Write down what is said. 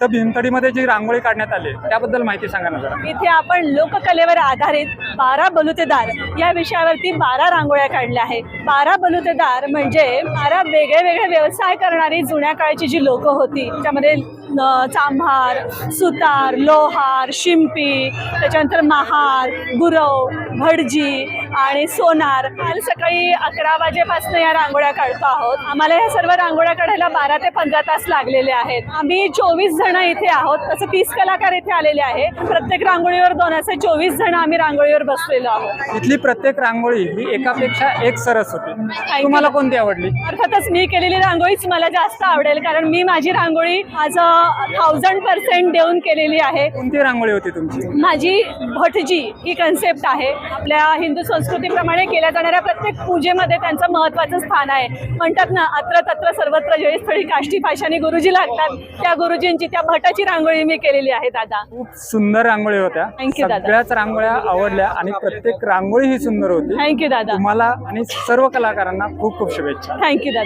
तर भीमतडीमध्ये जी रांगोळी काढण्यात आली त्याबद्दल माहिती सांगा ना जरा. इथे आपण लोककलेवर आधारित बारा बलुतेदार या विषयावरती बारा रांगोळ्या काढल्या आहेत. बारा बलुतेदार म्हणजे बारा वेगळे वेगळे व्यवसाय करणारी जुन्या काळची जी लोक होती त्यामध्ये चांभार सुतार लोहार शिंपी त्याच्यानंतर महार गुरव भटजी आणि सोनार. काल सकाळी अकरा वाजेपासून या रांगोळ्या काढतो आहोत. आम्हाला या सर्व रांगोळ्या काढायला बारा ते पंधरा तास लागलेले आहेत. आम्ही चोवीस जण इथे आहोत. तसं तीस कलाकार इथे आलेले आहे प्रत्येक रांगोळीवर दोन असे चोवीस जण आम्ही रांगोळीवर बसलेलो आहोत. इथली प्रत्येक रांगोळी ही एकापेक्षा एक सरस होती. तुम्हाला कोणती आवडली? अर्थातच मी केलेली रांगोळीच मला जास्त आवडेल कारण मी माझी रांगोळी आज थाउजंड पर्सेंट देऊन केलेली आहे. कोणती रांगोळी होती तुमची? माझी भटजी ही कन्सेप्ट आहे. आपल्या हिंदू संस्कृतीप्रमाणे केल्या जाणाऱ्या प्रत्येक पूजेमध्ये त्यांचं महत्त्वाचं स्थान आहे. म्हणतात ना अत्र तत्र सर्वत्र जळी स्थळी काष्टी पाशाने गुरुजी लागतात त्या गुरुजींची त्या भटाची रांगोळी मी केलेली आहे दादा. खूप सुंदर रांगोळी होत्या. You, दादा. सगळ्याच रांगोळ्या आवडल्या आणि प्रत्येक रांगोळी ही सुंदर होती. थँक्यू दादा. तुम्हाला आणि सर्व कलाकारांना खूप खूप शुभेच्छा. थँक्यू दादा.